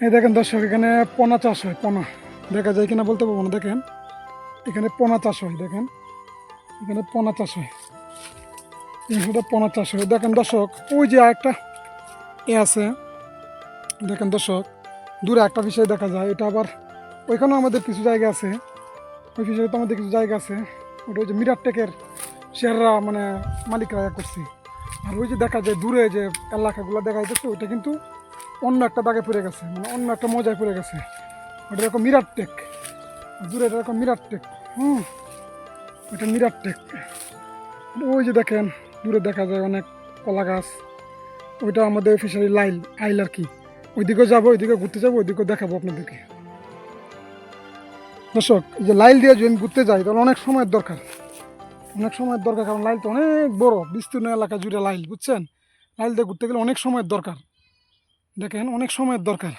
এই দেখেন দর্শক, এখানে পোনা চাষ হয়, পোনা। দেখা যায় কিনা বলতে পারব না, দেখেন। এখানে পোনা চাষ হয়, দেখেন। এখানে পোনা চাষ হয়। এখানে পোনা চাষ হয়। দেখেন দর্শক, ওই যে একটা এ আছে। দেখেন দর্শক, দূরে একটা বিষয় দেখা যায়, এটা আবার ওইখানেও আমাদের কিছু জায়গা আছে। ওই ফিশারিতে আমাদের কিছু জায়গা আছে। ওটা ওই যে মিরার টেকের শেয়াররা মানে মালিকরা করছে। আর ওই যে দেখা যায় দূরে যে এলাকাগুলো দেখা যাচ্ছে ওইটা কিন্তু অন্য একটা দাগে পড়ে গেছে মানে অন্য একটা মজায় পড়ে গেছে। ওটা এরকম মিরার টেক। দূরে এটা এরকম মিরার টেক। হুম ওইটা মিরার টেক। ওই যে দেখেন, দূরে দেখা যায় অনেক কলা গাছ। ওইটা আমাদের ফিশারি লাইল, আইল আর কি। ওইদিকেও যাব, ওইদিকে ঘুরতে যাব, ওইদিকেও দেখাবো আপনাদেরকে। দর্শক, এই যে লাইল দিয়ে যদি ঘুরতে যাই, তাহলে অনেক সময়ের দরকার। অনেক সময়ের দরকার, কারণ লাইল তো অনেক বড়, বিস্তীর্ণ এলাকা জুড়ে লাইল, বুঝছেন? লাইল দিয়ে ঘুরতে গেলে অনেক সময়ের দরকার। দেখেন, অনেক সময়ের দরকার।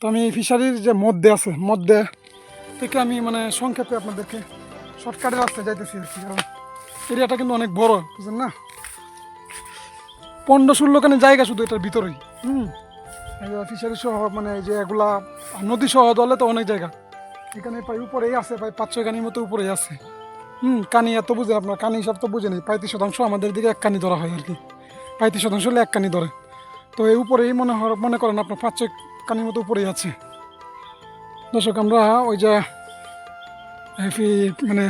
তো আমি এই ফিশারির যে মধ্যে আছে, মধ্যে থেকে আমি মানে সংক্ষেপে আপনাদেরকে শর্টকাটের রাস্তায় যাইতেছি আর কি, কারণ এরিয়াটা কিন্তু অনেক বড়, বুঝলেন না? পনেরো ষোলো খানে জায়গা শুধু এটার ভিতরেই। হুম? ফিশারি সহ মানে যে এগুলা নদী সহ দলে তো অনেক জায়গা। এখানে প্রায় উপরেই আছে, প্রায় পাঁচ ছয় কানির মতো উপরেই আছে। হুম, কানি এত বুঝে আপনার, কানি হিসাব তো বুঝে নেই পঁয়ত্রিশ শতাংশ আমাদের দিকে এক কানি ধরা হয় আর কি। পঁয়ত্রিশ শতাংশ হলে এক কানি ধরে। তো এই উপরেই মনে হয় মনে করেন আপনার পাঁচ ছয় কানির মতো উপরেই আছে। দর্শক, আমরা ওই যে মানে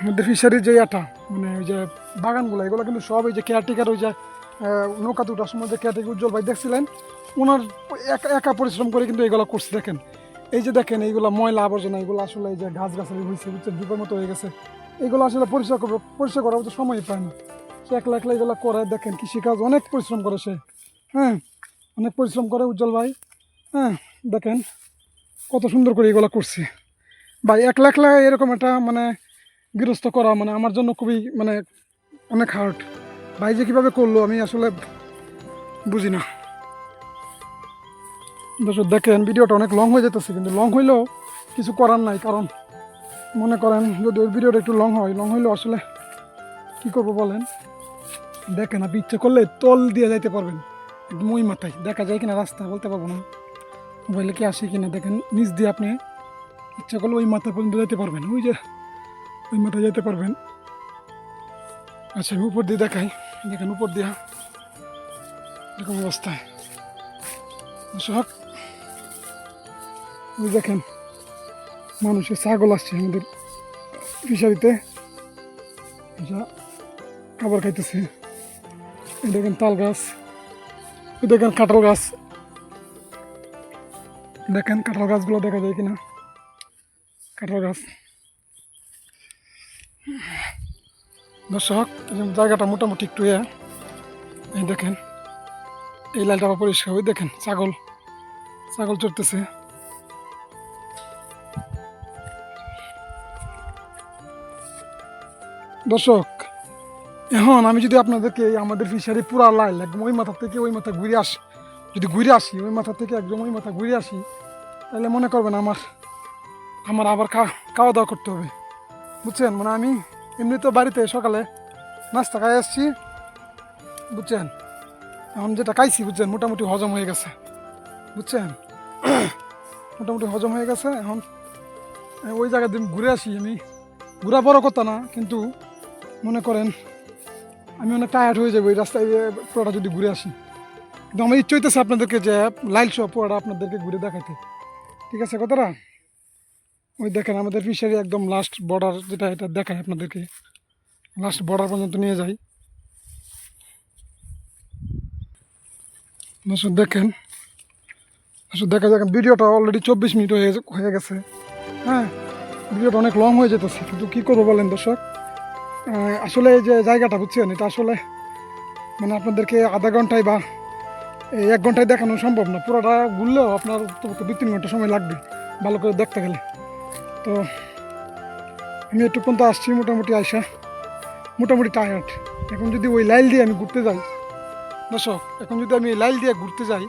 আমাদের ফিশারির যে ইয়াটা মানে ওই যে বাগানগুলো, এগুলো কিন্তু সব ওই যে কেয়ারটেকার ওই যে নৌকা দুটার সময় যে কেয়ারটেকার উজ্জ্বল ভাই দেখছিলেন ওনার একা পরিশ্রম করে কিন্তু এগুলো করছে, দেখেন। এই যে দেখেন, এইগুলো ময়লা আবর্জনা, এগুলো আসলে এই যে গাছ গাছালি হয়েছে, বুঝছেন দ্বীপের মতো হয়ে গেছে। এগুলো আসলে পরিষ্কার পরিষ্কার করার মতো সময় পায় না। সে একলা একলা এগুলো করে, দেখেন, কৃষিকাজ অনেক পরিশ্রম করে সে। হ্যাঁ অনেক পরিশ্রম করে উজ্জ্বল ভাই। হ্যাঁ দেখেন কত সুন্দর করে এগুলো করছে। ভাই, একলা একলা এরকম একটা মানে গৃহস্থ করা মানে আমার জন্য খুবই মানে অনেক হার্ড ভাই যে কীভাবে করল আমি আসলে বুঝি না। দর্শক, দেখেন ভিডিওটা অনেক লং হয়ে যেতেছে, কিন্তু লং হইলেও কিছু করার নাই, কারণ মনে করেন যদি ওই ভিডিওটা একটু লং হয় লং হইলেও আসলে কী করব বলেন? দেখেন আপনি ইচ্ছে করলে তল দিয়ে যাইতে পারবেন। একদম ওই মাথায়। দেখা যায় কিনা রাস্তা, বলতে পারব না। মোবাইলে কি আসে কিনা, দেখেন, নিচ দিয়ে আপনি ইচ্ছা করলে ওই মাথা পর্যন্ত যেতে পারবেন। ওই যে, ওই মাথায় যেতে পারবেন। আচ্ছা আমি উপর দিয়ে দেখাই। দেখেন, উপর দিয়া এরকম অবস্থায়। সব ওই দেখেন মানুষের ছাগল আসছে আমাদের ফিশারিতে। খাবার খাইতেছে। দেখেন, তাল গাছ। দেখেন কাঁঠাল গাছ। দেখেন কাঁঠাল গাছগুলো দেখা যায় কিনা? কাঁঠাল গাছ। দর্শক জায়গাটা মোটামুটি একটু ইয়ে। এই দেখেন, এই লাইনটা পরিষ্কার ওই দেখেন, ছাগল। ছাগল চড়তেছে। দর্শক এখন আমি যদি আপনাদেরকে আমাদের ফিশারি পুরা লাইল একদম ওই মাথা থেকে ওই মাথা ঘুরে আসি, যদি ঘুরে আসি, ওই মাথা থেকে একদম ওই মাথা ঘুরে আসি, তাহলে মনে করবেন আমার আমার আবার খাওয়া দাওয়া করতে হবে। বুঝছেন? মানে আমি এমনি তো বাড়িতে সকালে নাস্তা খাই আসছি, বুঝছেন? এখন যেটা খাইছি, বুঝছেন? মোটামুটি হজম হয়ে গেছে। বুঝছেন? মোটামুটি হজম হয়ে গেছে, এখন ওই জায়গা দিয়ে ঘুরে আসি, আমি ঘোরা বড় কথা না, কিন্তু মনে করেন আমি অনেক টায়ার্ড হয়ে যাব এই রাস্তায় পুরোটা যদি ঘুরে আসি। কিন্তু আমার ইচ্ছে হইতেছে আপনাদেরকে যে লাইল শো পুরোটা আপনাদেরকে ঘুরে দেখাইতে। ঠিক আছে কথাটা? ওই দেখেন আমাদের ফিশারি একদম লাস্ট বর্ডার যেটা, এটা দেখায় আপনাদেরকে। লাস্ট বর্ডার পর্যন্ত নিয়ে যাই। দর্শক, দেখেন। দর্শক, দেখা দেখেন ভিডিওটা অলরেডি চব্বিশ মিনিট হয়ে গেছে। হ্যাঁ ভিডিওটা অনেক লং হয়ে যেতেছে, কিন্তু কী করব বলেন দর্শক? আসলে যে জায়গাটা বুঝছেন, এটা আসলে মানে আপনাদেরকে আধা ঘন্টায় বা এক ঘন্টায় দেখানো সম্ভব না। পুরোটা ঘুরলেও আপনার দুই তিন ঘণ্টা সময় লাগবে ভালো করে দেখতে গেলে। তো আমি একটু পর্যন্ত আসছি মোটামুটি আইসা। মোটামুটি টায়ার্ড এখন যদি ওই লাইল দিয়ে আমি ঘুরতে যাই, দর্শক, এখন যদি আমি লাইল দিয়ে ঘুরতে যাই,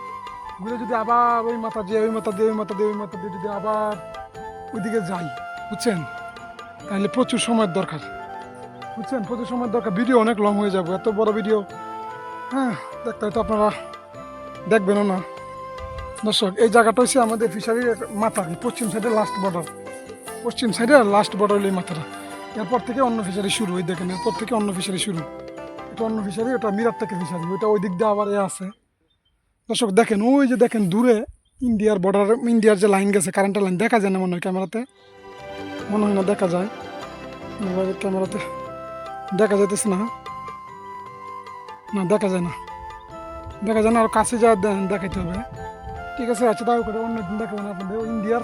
ঘুরে যদি আবার ওই মাথা দিয়ে, ওই মাথা দিয়ে, ওই মাথা দিয়ে, ওই মাথা দিয়ে যদি আবার ওইদিকে যাই, বুঝছেন? তাহলে প্রচুর সময়ের দরকার। বুঝছেন? প্রচুর সময় দরকার। ভিডিও অনেক লং হয়ে যাবে, এত বড় ভিডিও। হ্যাঁ দেখতে হয়তো আপনারা দেখবেনও না। দর্শক, এই জায়গাটা হচ্ছে আমাদের ফিশারির মাথা পশ্চিম সাইডের লাস্ট বর্ডার পশ্চিম সাইডের লাস্ট বর্ডার এই মাথাটা। এরপর থেকে অন্য ফিশারি শুরু ওই দেখেন, এরপর থেকে অন্য ফিশারি শুরু। এটা অন্য ফিশারি ওটা মিরার থেকে ফিশারি ওইটা ওই দিক দিয়ে আবার এ আছে। দর্শক, দেখেন, ওই যে দেখেন, দূরে ইন্ডিয়ার বর্ডার ইন্ডিয়ার যে লাইন গেছে কারেন্টের লাইন দেখা যায় না মনে হয় ক্যামেরাতে? মনে হয় না দেখা যায়। ক্যামেরাতে দেখা যাইতেছে না। না, দেখা যায় না। দেখা যায় না, আর কাছে যা দেখাইতে হবে। ঠিক আছে আচ্ছা তাও করে অন্য দিন দেখাবেন আপনাদের। ওই ইন্ডিয়ার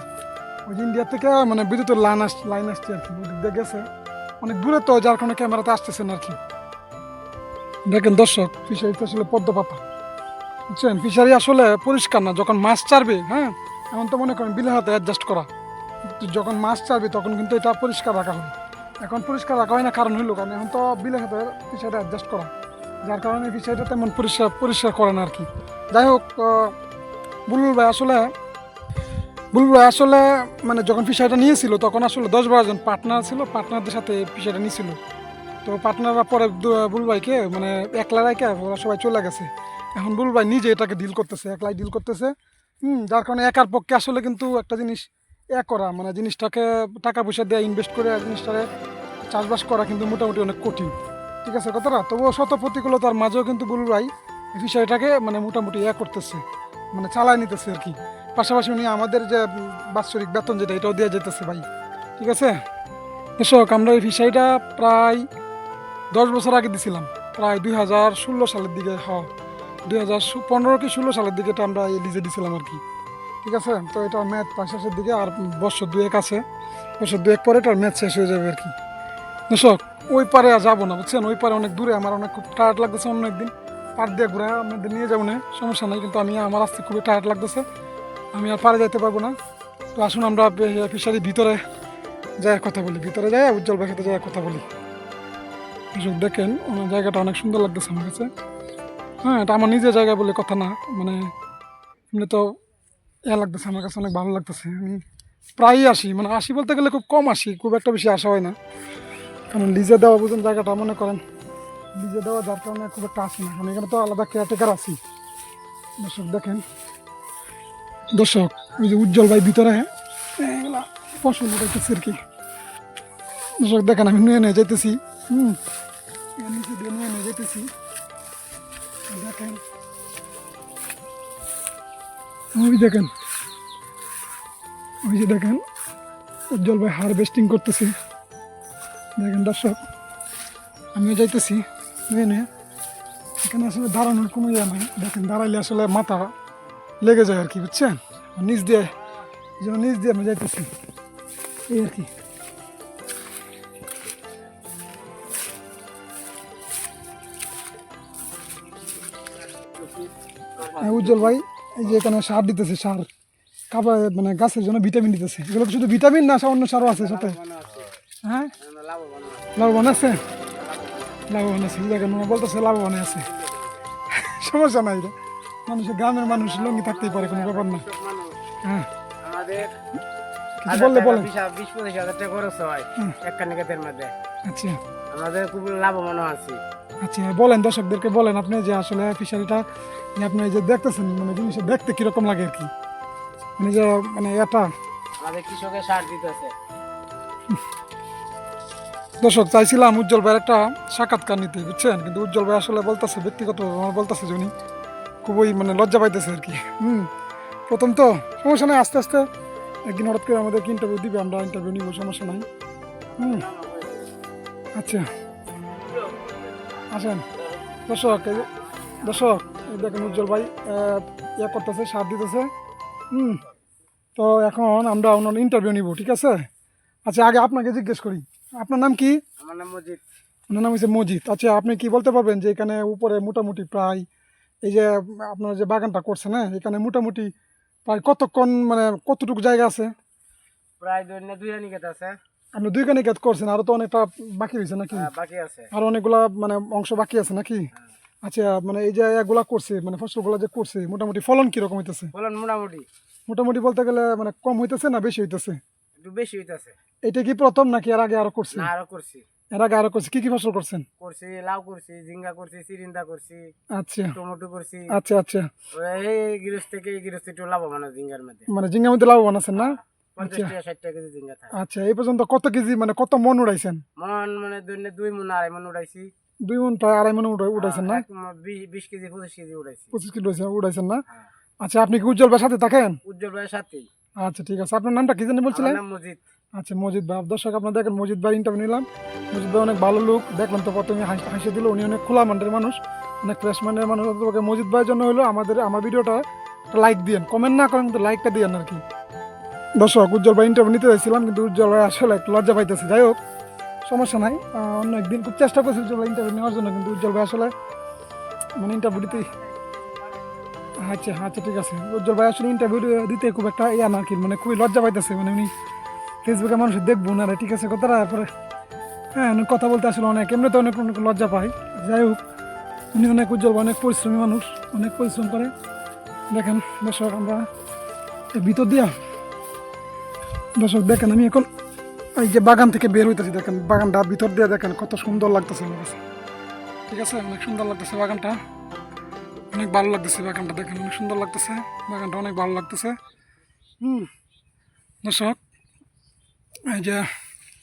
ওই ইন্ডিয়ার থেকে মানে বিদ্যুতের লাইন আস লাইন আসছে আর কি গেছে। অনেক দূরে তো, যার কোনো ক্যামেরাতে আসতেছে না আর কি। দেখেন দর্শক ফিশারিতে আসলে পদ্ম পাতা। বুঝছেন? ফিশারি আসলে পরিষ্কার না, যখন মাছ চারবে হ্যাঁ এমন তো মনে করেন বিলের হাতে অ্যাডজাস্ট করা। যখন মাছ চারবে, তখন কিন্তু এটা পরিষ্কার রাখা হয়। এখন পরিষ্কার রাখা হয় না, কারণ হইল কারণ এখন তো বিলের হাতে ফিশারিটা অ্যাডজাস্ট করা। যার কারণে ফিশারিটা তেমন পরিষ্কার পরিষ্কার করে না আর কি। যাই হোক বুলবুল ভাই আসলে, বুলবুল ভাই আসলে মানে যখন ফিশারিটা নিয়েছিল, তখন আসলে দশ বারো জন পার্টনার ছিল পার্টনারদের সাথে ফিশারিটা নিয়েছিল। তো পার্টনাররা পরে বুলবুল ভাইকে মানে একলা রাইকে ওরা সবাই চলে গেছে। এখন বুলবুল ভাই নিজে এটাকে ডিল করতেছে, একলাই ডিল করতেছে। হুম, যার কারণে একার পক্ষে আসলে কিন্তু একটা জিনিস এ করা মানে জিনিসটাকে টাকা পয়সা দিয়ে ইনভেস্ট করে জিনিসটাকে চাষবাস করা কিন্তু মোটামুটি অনেক কঠিন। ঠিক আছে কথাটা? তবুও শত প্রতিকূলতার মাঝেও কিন্তু ভাই এই বিষয়টাকে মানে মোটামুটি ইয়ে করতেছে মানে চালায় নিতেছে আর কি। পাশাপাশি উনি আমাদের যে বাৎসরিক বেতন যেটা, এটাও দেওয়া যেতেছে ভাই। ঠিক আছে? দর্শক, আমরা এই ফিসাইটা প্রায় দশ বছর আগে দিছিলাম, প্রায় দুই হাজার ষোলো সালের দিকে হওয়া দুই হাজার পনেরো কি ষোলো সালের দিকে এটা আমরা এই লিজে দিছিলাম আর কি। ঠিক আছে? তো এটা ম্যাথ পাঁচ শেষের দিকে আর বছর দুয়েক আছে। বছর দুয়েক পরে এটার ম্যাথ শেষ হয়ে যাবে আর কি। দর্শক, ওই পারে আর যাব না, বুঝছেন? ওই পারে অনেক দূরে, আমার অনেক খুব টায়ার্ড লাগতেছে অন্য একদিন। পার দিয়ে ঘুরে আমাদের নিয়ে যাব না, সমস্যা নেই, কিন্তু আমি, আমার আসতে খুবই টায়ার্ড লাগতেছে। আমি আর পারে যাইতে পারব না। তো আসুন আমরা ফিশারির ভিতরে যাই কথা বলি। ভিতরে যাই উজ্জ্বল ভাইয়ের যাই কথা বলি। দর্শক, দেখেন, ওনার জায়গাটা অনেক সুন্দর লাগতেছে আমার কাছে। হ্যাঁ এটা আমার নিজের জায়গা বলে কথা না। মানে এমনি তো এ লাগতেছে, আমার কাছে অনেক ভালো লাগতেছে। আমি প্রায়ই আসি মানে আসি বলতে গেলে খুব কম আসি, খুব একটা বেশি আসা হয় না। কারণ লিজে দেওয়া বুঝুন জায়গাটা মনে করেন লিজে দেওয়া যার কারণে খুব একটা আসি না। কারণ এখানে তো আলাদা কেয়ারটেকার আছি। দর্শক দেখেন, দর্শক, ওই যে উজ্জ্বল ভাই ভিতরে এগুলা ফসল উঠাইতেছে আর কি। দর্শক দেখেন, আমি নিয়ে নিয়ে যেতেছি হুম, নিয়ে নিয়ে যেতেছি দেখেন ওই দেখেন। ওই যে দেখেন, উজ্জ্বল ভাই হারভেস্টিং করতেছি। দেখেন দর্শক, আমিও যাইতেছি নিয়ে এখানে আসলে দাঁড়ানোর কোনো ইয়ে নাই। দেখেন দাঁড়াইলে আসলে মাথা লেগে যায় আর কি, বুঝছেন? নিচ দিয়ে জন্য নিচ দিয়ে আমি যাইতেছি। এই আর কি। উজ্জ্বল ভাই এই যে এখানে সার দিতেছে সার। কাপড় মানে গাছের জন্য ভিটামিন দিতেছে। এগুলো শুধু ভিটামিন না অন্য সারও আছে সাথে। হ্যাঁ? লাভবান আছে? লাভবান আছে। জায়গায় বলতেছে লাভবান আছে। সমস্যা নাই রে। মানুষের গ্রামের মানুষ লঙ্গি থাকতেই পারে কোনো ব্যাপার না। হ্যাঁ। কিছু বললে বলেন। বিশ পঁচিশ হাজার টাকা খরচ হয় হুম। এক কানিকাতের মধ্যে। আচ্ছা। আমাদের খুব লাভবান আছি। আচ্ছা বলেন দর্শকদেরকে বলেন আপনি যে আসলে ফিশারিটা আপনি যে দেখতেছেন মানে জিনিসটা দেখতে কীরকম লাগে আর কি? মানে যে মানে এটা। আমাদের কৃষকের সার দিতেছে। দর্শক চাইছিলাম উজ্জ্বল ভাইয়ের একটা সাক্ষাৎকার নিতে বুঝছেন? কিন্তু উজ্জ্বল ভাই আসলে বলতেছে ব্যক্তিগত আমার বলতেছে উনি খুবই মানে লজ্জা পাইতেছে আর কি। হুম প্রথম তো সমস্যা নাই আস্তে আস্তে একদিন হঠাৎ করে আমাদেরকে ইন্টারভিউ দিবে আমরা ইন্টারভিউ নিব সমস্যা নাই। হুম আচ্ছা। আসেন। দর্শক দর্শক দেখেন উজ্জ্বল ভাই ইয়ে করতেছে সার দিতেছে। হুম তো এখন আমরা ওনার ইন্টারভিউ নিব ঠিক আছে? আচ্ছা আগে আপনাকে জিজ্ঞেস করি আপনার নাম কি? আমার নাম মজিদ। ওনার নাম হচ্ছে মজিদ। আচ্ছা আপনি কি বলতে পারবেন যে এখানে উপরে মোটামুটি প্রায় এই যে আপনারা যে বাগানটা করছেন হ্যাঁ এখানে মোটামুটি প্রায় কতক্ষণ মানে কতটুকু জায়গা আছে? প্রায় দুই আছে। আপনি দুই কানি কাজ করছেন আরও তো অনেকটা বাকি রয়েছে নাকি? বাকি আছে। আর অনেকগুলা মানে অংশ বাকি আছে নাকি? আচ্ছা মানে এই যে এগুলা করছে মানে ফসলগুলা যে করছে মোটামুটি ফলন হইতেছে? বলুন মোটামুটি। মোটামুটি বলতে গেলে মানে কম হইতেছে না বেশি হইতেছে? একটু বেশি হইতেছে। এটা কি প্রথম নাকি আর আগে আরও করছে না আরও করছি। এর আগে আরও করছি কি কি ফসল করছেন? করছি লাউ করছি ঝিঙ্গা করছি চিরিন্দা করছি আচ্ছা। টমেটো করছি। আচ্ছা আচ্ছা। এই গৃহস্থ থেকে এই একটু লাভবান হয় ঝিঙ্গার মধ্যে। মানে ঝিঙ্গা মধ্যে লাভবান আছেন না? পঞ্চাশ টাকা ষাট টাকা কেজি ঝিঙ্গা থাকে। আচ্ছা এই পর্যন্ত কত কেজি মানে কত মন উড়াইছেন? মন মানে দৈন্য দুই মন আড়াই মন উঠাইছি দুই মন প্রায় আড়াই মন উড়াইছেন না? বিশ- কেজি পঁচিশ কেজি উঠাইছি পঁচিশ কিলো হয়েছে- উড়াইছেন না? আচ্ছা আপনি কি উজ্জ্বল ভাইয়ের সাথে থাকেন? উজ্জ্বল ভাইয়ের সাথে। আচ্ছা ঠিক আছে। আপনার নামটা কি জানি বলছিলেন? মজিদ। আচ্ছা মজিদ ভাই। দর্শক আপনার দেখেন মজিদ ভাই ইন্টারভিউ নিলাম। মজিদ ভাই অনেক ভালো লোক। দেখলাম তো প্রথমে হাসি দিল। উনি অনেক খোলা মান্ডের মানুষ অনেক ফ্রেশ মান্ডের মানুষ। মজিদ ভাইয়ের জন্য হলো আমাদের আমার ভিডিওটা লাইক দিয়েন। কমেন্ট না করেন কিন্তু লাইকটা দিয়েন আর কি। দর্শক উজ্জ্বল ভাই ইন্টারভিউ নিতে চাইছিলাম কিন্তু উজ্জ্বল ভাই আসলে একটু লজ্জা পাইতেছে। যাই হোক, সমস্যা নাই। অন্য একদিন খুব চেষ্টা করছি উজ্জ্বল ভাই ইন্টারভিউ নেওয়ার জন্য, কিন্তু উজ্জ্বল ভাই আসলে মানে ইন্টারভিউ দিতেই আচ্ছা আচ্ছা ঠিক আছে। উজ্জ্বল ভাই আসলে ইন্টারভিউ দিতে খুব একটা ইয়া না কি মানে খুবই লজ্জা পাইতেছে। মানে উনি ফেসবুকে মানুষ দেখব না, ঠিক আছে, কথাটা, তারপরে হ্যাঁ উনি কথা বলতে আসলে অনেক এমনিতে অনেক অনেক লজ্জা পায়। যাই হোক, উনি অনেক উজ্জ্বল অনেক পরিশ্রমী মানুষ, অনেক পরিশ্রম করে। দেখেন দর্শক আমরা ভিতর দিয়া দর্শক, দেখেন আমি এখন এই যে বাগান থেকে বের হইতেছি, দেখেন বাগানটা ভিতর দিয়ে দেখেন কত সুন্দর লাগতেছে আমার কাছে। ঠিক আছে? অনেক সুন্দর লাগতেছে বাগানটা। অনেক ভালো লাগতেছে বাগানটা, দেখেন অনেক সুন্দর লাগতেছে। বাগানটা অনেক ভালো লাগতেছে। হুম। দর্শক, এই যে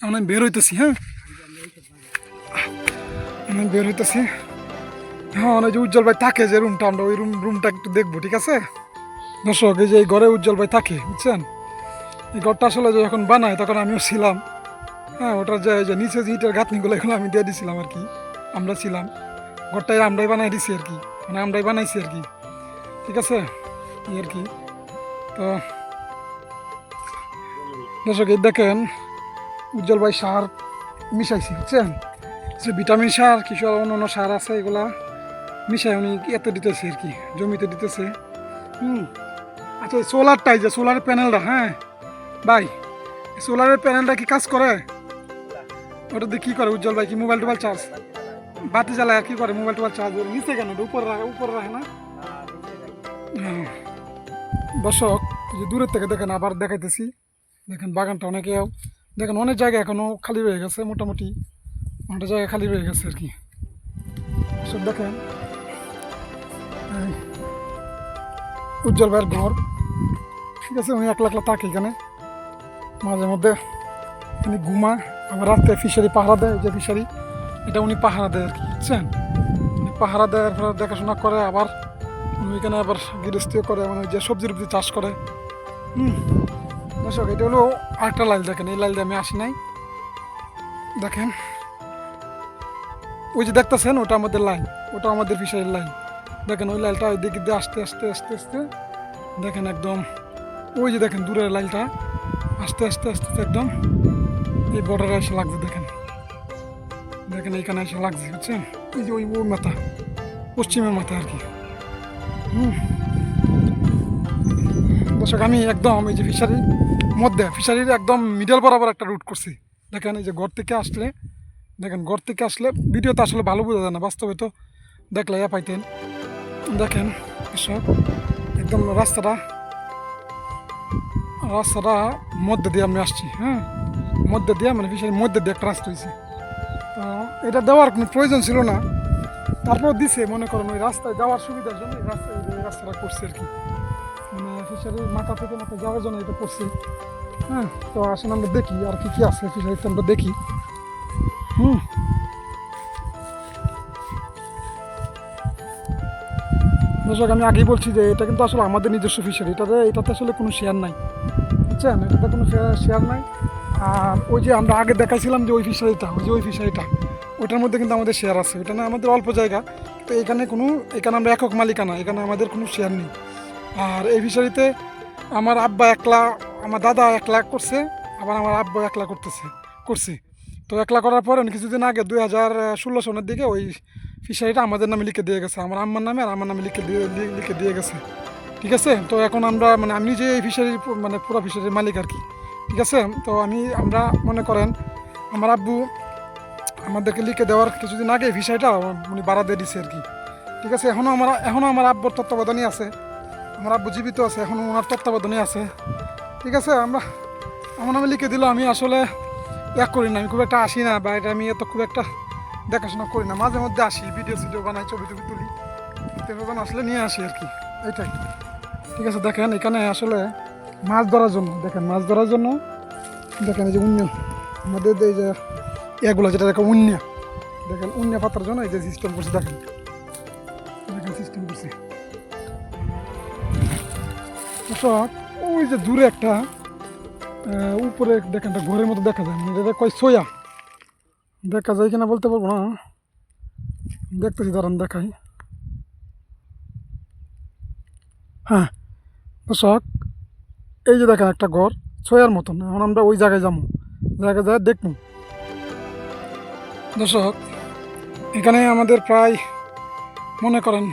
আমি বের হইতেছি হ্যাঁ? আমি বের হইতেছি। হ্যাঁ ওই যে উজ্জ্বল ভাই থাকে যে রুমটা আমরা ওই রুম রুমটা একটু দেখব, ঠিক আছে? দর্শক, এই যে এই ঘরে উজ্জ্বল ভাই থাকে, বুঝছেন? ঘরটা আসলে যখন বানায়, তখন আমিও ছিলাম। হ্যাঁ ওটার যে নিচে যে ইটের এগুলো আমি দিয়ে দিছিলাম আর কি। আমরা ছিলাম। ঘরটাই আমরাই বানাই দিছি আর কি। মানে আমরাই বানাইছি আর কি। ঠিক আছে? আর কি। তো, দর্শক, এই দেখেন, উজ্জ্বল ভাই সার মিশাইছি, বুঝছেন? যে ভিটামিন সার, কিছু অন্য অন্য সার আছে, এগুলা মিশাই উনি এত দিতেছে আর কি, জমিতে দিতেছে। হুম। আচ্ছা সোলারটাই যে সোলার প্যানেলটা হ্যাঁ? ভাই সোলারের প্যানেলটা কি কাজ করে? ওটা দিয়ে কী করে উজ্জ্বল ভাই? কি মোবাইল টোবাইল চার্জ বাতি জ্বালায় আর কি করে মোবাইল টোবাইল চার্জ নিচে কেন? উপরে রাখে উপরে রাখে না। দর্শক যে দূরের থেকে দেখেন, আবার দেখাইতেছি। দেখেন বাগানটা অনেকে দেখেন অনেক জায়গা এখনও খালি রয়ে গেছে, মোটামুটি অনেক জায়গা খালি রয়ে গেছে আর কি। সব দেখেন। উজ্জ্বল ভাইয়ের ঘর। ঠিক আছে, উনি একলা একলা থাকে এখানে। মাঝে মধ্যে উনি ঘুমা আবার রাত্রে ফিশারি পাহারা দেয়, যে ফিশারি, এটা উনি পাহারা দেয় আর কি, বুঝছেন? পাহারা দেয়, এরপরে দেখাশোনা করে, আবার উনি এখানে আবার গৃহস্থিও করে মানে যে সবজি টবজি চাষ করে। হুম, দর্শক, এটা হলো আরেকটা লাইল দেখেন, এই লাইল আমি আসি নাই। দেখেন, ওই যে দেখতেছেন, ওটা আমাদের লাইন ওটা আমাদের ফিশারির লাইন দেখেন, ওই লাইলটা ওই দিকে দিয়ে আস্তে আস্তে আস্তে আস্তে, দেখেন একদম, ওই যে দেখেন, দূরের লাইনটা আস্তে আস্তে আস্তে একদম। এই বর্ডারে এসে লাগছে দেখেন। দেখেন, এইখানে এসে লাগছে, বুঝছেন? এই যে ওই ওই মাথা, পশ্চিমের মাথা আর কি। দর্শক, আমি একদম এই যে ফিশারির মধ্যে, ফিশারির একদম মিডল বরাবর একটা রুট করছি। দেখেন, এই যে ঘর থেকে আসলে, দেখেন, ঘর থেকে আসলে ভিডিওতে আসলে ভালো বোঝা যায় না, বাস্তবে তো দেখলে ইয়া পাইতেন। দেখেন সব একদম রাস্তাটা রাস্তাটা মধ্যে দিয়ে আমি আসছি হ্যাঁ? মধ্যে দিয়ে মানে ফিশারির মধ্যে দিয়ে একটা রাস্তা হয়েছে। তো এটা দেওয়ার কোনো প্রয়োজন ছিল না। তারপর দিছে, মনে করেন ওই রাস্তায় যাওয়ার সুবিধার জন্য রাস্তায় রাস্তাটা করছে আর কি। মানে ফিশারির মাথা থেকে মাথা যাওয়ার জন্য এটা করছে। হ্যাঁ তো আসেন আমরা দেখি আর কি কি আছে ফিশারিতে আমরা দেখি। হুম। দর্শক, আমি আগেই বলছি যে এটা কিন্তু আসলে আমাদের নিজস্ব ফিশারি। এটাতে এটাতে আসলে কোনো শেয়ার নাই। বুঝছেন? এটাতে কোনো শেয়ার নাই। আর ওই যে আমরা আগে দেখাইছিলাম যে ওই ফিশারিটা, ওই যে ওই ফিশারিটা, ওটার মধ্যে কিন্তু আমাদের শেয়ার আছে। ওটা না আমাদের অল্প জায়গা। তো এখানে কোনো, এখানে আমরা একক মালিকানা, এখানে আমাদের কোনো শেয়ার নেই। আর এই ফিশারিতে আমার আব্বা একলা, আমার দাদা একলা করছে, আবার আমার আব্বা একলা করতেছে, করছে। তো একলা করার পরে কিছুদিন আগে দুই হাজার ষোলো সনের দিকে ওই ফিশারিটা আমাদের নামে লিখে দিয়ে গেছে, আমার আম্মার নামে আর আমার নামে লিখে দিয়ে লিখে দিয়ে গেছে। ঠিক আছে? তো এখন আমরা মানে আমি যে এই ফিশারির মানে পুরো ফিশারির মালিক আর কি। ঠিক আছে? তো আমি, আমরা মনে করেন, আমার আব্বু আমাদেরকে লিখে দেওয়ার কিছুদিন আগে ফিশারিটা উনি বাড়া দিয়ে দিছে আর কি। ঠিক আছে? এখনও আমার এখনও আমার আব্বুর তত্ত্বাবধানই আছে। আমার আব্বু জীবিত আছে এখনও ওনার তত্ত্বাবধানই আছে। ঠিক আছে? আমরা, আমার নামে লিখে দিল, আমি আসলে এক করি না, আমি খুব একটা আসি না, বা এটা আমি এত খুব একটা দেখাশোনা করি না। মাঝে মধ্যে আসি ভিডিও সিডিও বানাই, ছবি টবি তুলি। তেমন আসলে নিয়ে আসি আর কি এইটাই ঠিক আছে, দেখেন এখানে আসলে মাছ ধরার জন্য, দেখেন মাছ ধরার জন্য, দেখেন এই যে উন্ন্য আমাদের এই যে এগুলো যেটা দেখেন উন্ন্য দেখেন উন্ন্য পাতার জন্য এই যে সিস্টেম করছে, দেখেন। দেখেন সিস্টেম করছে। ওই যে দূরে একটা উপরে দেখেন একটা ঘরের মতো দেখা যায় মানে কয় সোয়া দেখা যায় কিনা বলতে পারব না। দেখতেছি, দাঁড়ান, দেখাই। হ্যাঁ দর্শক, এই যে দেখেন একটা ঘর সোয়ার মতন। এখন আমরা ওই জায়গায় যাব। জায়গায় যায় দেখব। দর্শক, এখানে আমাদের প্রায়, মনে করেন,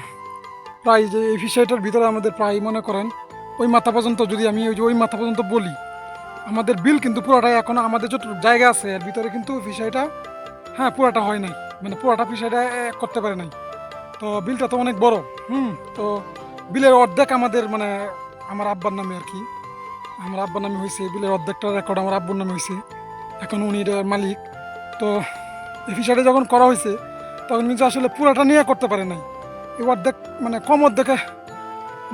প্রায় যে এই ফিশারিটার ভিতরে আমাদের প্রায় মনে করেন, ওই মাথা পর্যন্ত যদি আমি ওই যে ওই মাথা পর্যন্ত বলি, আমাদের বিল কিন্তু পুরোটাই এখন আমাদের যত জায়গা আছে, এর ভিতরে কিন্তু ফিশারিটা হ্যাঁ পুরাটা হয় নাই। মানে পুরাটা ফিশারিটা করতে পারে নাই। তো বিলটা তো অনেক বড়, হুম, তো বিলের অর্ধেক আমাদের মানে আমার আব্বার নামে আর কি। আমার আব্বার নামে হয়েছে বিলের অর্ধেকটা রেকর্ড আমার আব্বুর নামে হয়েছে এখন উনি মালিক। তো এই ফিশারিটা যখন করা হয়েছে তখন কিন্তু আসলে পুরাটা নিয়ে করতে পারে নাই। এই অর্ধেক মানে কম অর্ধেকে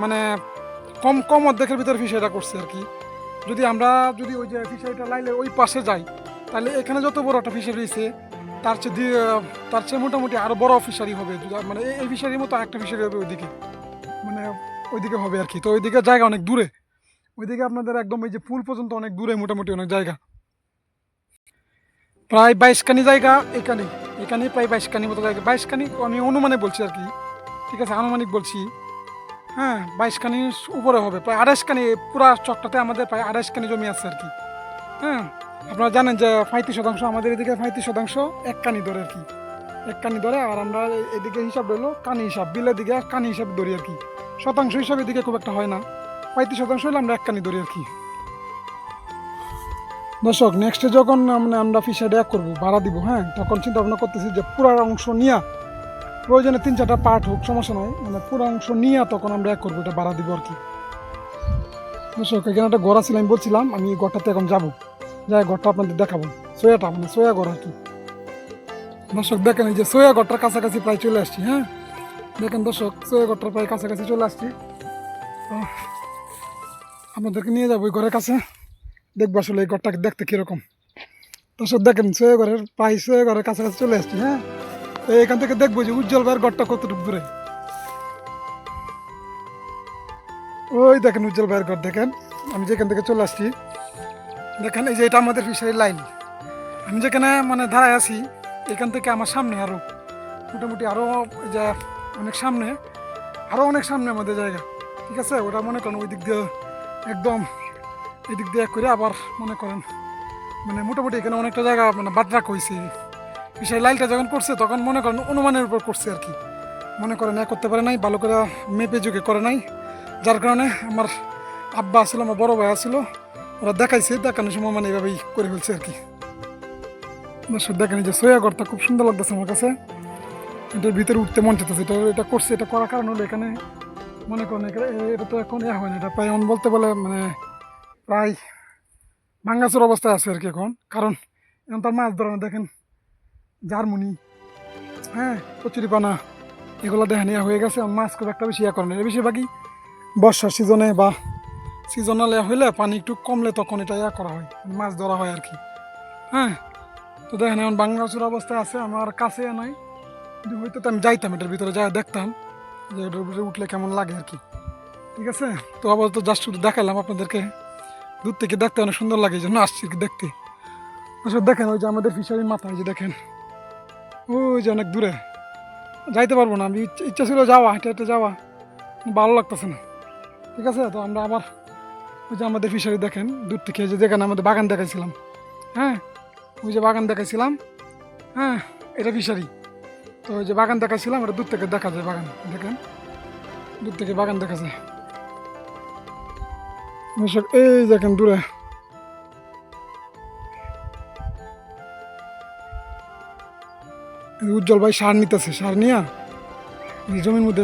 মানে কম কম অর্ধেকের ভিতরে ফিশারিটা করছে আর কি। যদি আমরা, যদি ওই যে ফিশারিটা লাইলে ওই পাশে যাই, তাহলে এখানে যত বড় একটা ফিশারি রয়েছে তার চেয়ে তার চেয়ে মোটামুটি আরও বড় ফিশারি হবে। মানে এই- ফিশারির মতো একটা ফিশারি হবে ওইদিকে। মানে ওইদিকে হবে আর কি। তো ওইদিকে জায়গা অনেক দূরে। ওইদিকে আপনাদের একদম এই যে পুল পর্যন্ত অনেক দূরে, মোটামুটি অনেক জায়গা। প্রায় বাইশখানি জায়গা এখানে। এখানে প্রায় বাইশখানি মতো জায়গা। বাইশখানি আমি অনুমানে বলছি আর কি। ঠিক আছে, আনুমানিক বলছি। হ্যাঁ বাইশখানির উপরে হবে। প্রায় আড়াইশখানি, পুরা চকটাতে আমাদের প্রায় আড়াইশখানি জমি আছে আর কি। হ্যাঁ আপনারা জানেন যে পঁয়ত্রিশ শতাংশ, আমাদের এদিকে পঁয়ত্রিশ শতাংশ এক কানি ধরে আর কি। এক কানি ধরে আর আমরা এদিকে হিসাব রইল কানি হিসাব। বিলের দিকে কানি হিসাব ধরি আর কি। শতাংশ হিসাবে এদিকে খুব একটা হয় না। পঁয়ত্রিশ শতাংশ হলে আমরা এক কানি ধরি আর কি। দর্শক নেক্সটে যখন মানে আমরা ফিশারি এক করব, ভাড়া দিব হ্যাঁ তখন চিন্তা ভাবনা করতেছি যে পুরা অংশ নিয়ে, প্রয়োজনে তিন চারটা পার্ট হোক, সমস্যা নয় মানে পুরো অংশ নিয়ে তখন আমরা এক করব, এটা ভাড়া দিব আর কি। দর্শক, এখানে একটা গড়া ছিল আমি বলছিলাম, আমি গড়টাতে এখন যাব। যাই গড়টা আপনাদের দেখাবো। সোয়াটা মানে সোয়া গড় আর কি। দর্শক, দেখেন এই যে সোয়া গড়টার কাছাকাছি প্রায় চলে আসছি হ্যাঁ? দেখেন দর্শক, সোয়া গড়টার প্রায় কাছাকাছি চলে আসছি। আপনাদেরকে নিয়ে যাব ওই ঘরের কাছে। দেখব আসলে এই ঘরটাকে দেখতে কীরকম। দর্শক, দেখেন সোয়া ঘরের প্রায় সোয়া ঘরের কাছাকাছি চলে আসছি হ্যাঁ? তো এখান থেকে দেখব যে উজ্জ্বল ভাইয়ের ঘরটা কতটুকু দূরে। ওই দেখেন উজ্জ্বল ভাইয়ের ঘর, দেখেন। আমি যেখান থেকে চলে আসছি দেখেন এই যে এটা আমাদের ফিশারি লাইন। আমি যেখানে মানে দাঁড়ায় আছি, এখান থেকে আমার সামনে আরও মোটামুটি আরও যে অনেক সামনে আরও অনেক সামনে আমাদের জায়গা, ঠিক আছে? ওটা মনে করেন ওই দিক দিয়ে একদম এই দিক দিয়ে করে আবার মনে করেন মানে মোটামুটি এখানে অনেকটা জায়গা মানে বাদরা কইছে ফিশারি লাইনটা যখন করছে, তখন মনে করেন অনুমানের উপর করছে আর কি। মনে করেন এক করতে পারে নাই, ভালো করে মেপে যুগে করে নাই। যার কারণে আমার আব্বা আসছিল আমার বড় ভাই আসছিল ওরা দেখাইছে, দেখানোর সময় মানে এইভাবেই করে ফেলছে আর কি। দর্শক দেখেন যে সোয়া ঘরটা খুব সুন্দর লাগতেছে আমার কাছে। এটার ভিতরে উঠতে মন চাইতেছে, এটা এটা করছে, এটা করার কারণ হলো এখানে মনে করেন এটা তো এখন এ হয় না, এটা প্রায় অন বলতে বলে মানে প্রায় ভাঙ্গাচুর অবস্থায় আছে আর কি এখন। কারণ এখন তার মাছ ধরে দেখেন, জার্মনি হ্যাঁ কচুরিপানা, এগুলো দেখেন ইয়া হয়ে গেছে মাছ খুব একটা বেশি ইয়া করে না। বেশিরভাগই বর্ষার সিজনে বা সিজনাল হইলে পানি একটু কমলে তখন এটা ইয়া করা হয়, মাছ ধরা হয় আর কি। হ্যাঁ? তো দেখেন এখন বাংলাচুর অবস্থায় আছে, আমার কাছে নাই। হয়তো তো আমি যাইতাম, এটার ভিতরে যাই দেখতাম যে এটার ভিতরে উঠলে কেমন লাগে আর কি। ঠিক আছে? তো আপাতত জাস্ট শুধু দেখালাম আপনাদেরকে। দূর থেকে দেখতে অনেক সুন্দর লাগে জন্য আসছি দেখতে। আসলে দেখেন ওই যে আমাদের ফিশারির মাথা ওই যে দেখেন। ওই যে অনেক দূরে। যাইতে পারব না, আমি ইচ্ছা ছিল যাওয়া, হেঁটে হেঁটে যাওয়া। ভালো লাগতেছে না। ঠিক আছে? তো আমরা আবার ওই যে আমাদের ফিশারি দেখেন দূর থেকে যে যেখানে আমাদের বাগান দেখাইছিলাম। হ্যাঁ? ওই যে বাগান দেখাইছিলাম। হ্যাঁ এটা ফিশারি। তো ওই যে বাগান দেখাইছিলাম এটা দূর থেকে দেখা যায় বাগান, দেখেন। দূর থেকে বাগান দেখা যায়। এই দেখেন দূরে। উজ্জ্বল ভাই সার নিতেছে, সার নিয়ে। জমির মধ্যে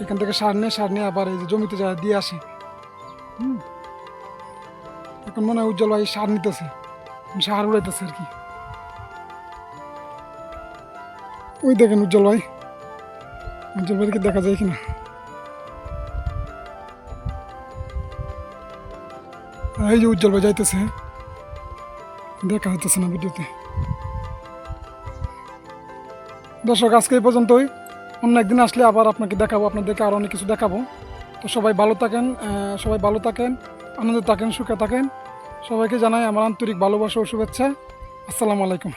এখান থেকে সার নিয়ে সার নিয়ে আবার এই যে জমিতে যায় দিয়ে আসে। হুম? এখন মনে হয় উজ্জ্বল ভাই সার নিতেছে। সার উড়াইতেছে আর কি। ওই দেখেন উজ্জ্বল ভাই। উজ্জ্বল ভাইকে দেখা যায় কিনা? এই যে উজ্জ্বল ভাই যাইতেছে। দেখা যাইতেছে না ভিডিওতে। দর্শক, আজকে এই পর্যন্তই। অন্য একদিন আসলে আবার আপনাকে দেখাবো, আপনাদেরকে আরও অনেক কিছু দেখাবো। তো সবাই ভালো থাকেন সবাই ভালো থাকেন, আনন্দে থাকেন, সুখে থাকেন। সবাইকে জানাই আমার আন্তরিক ভালোবাসা ও শুভেচ্ছা। আসসালামু আলাইকুম।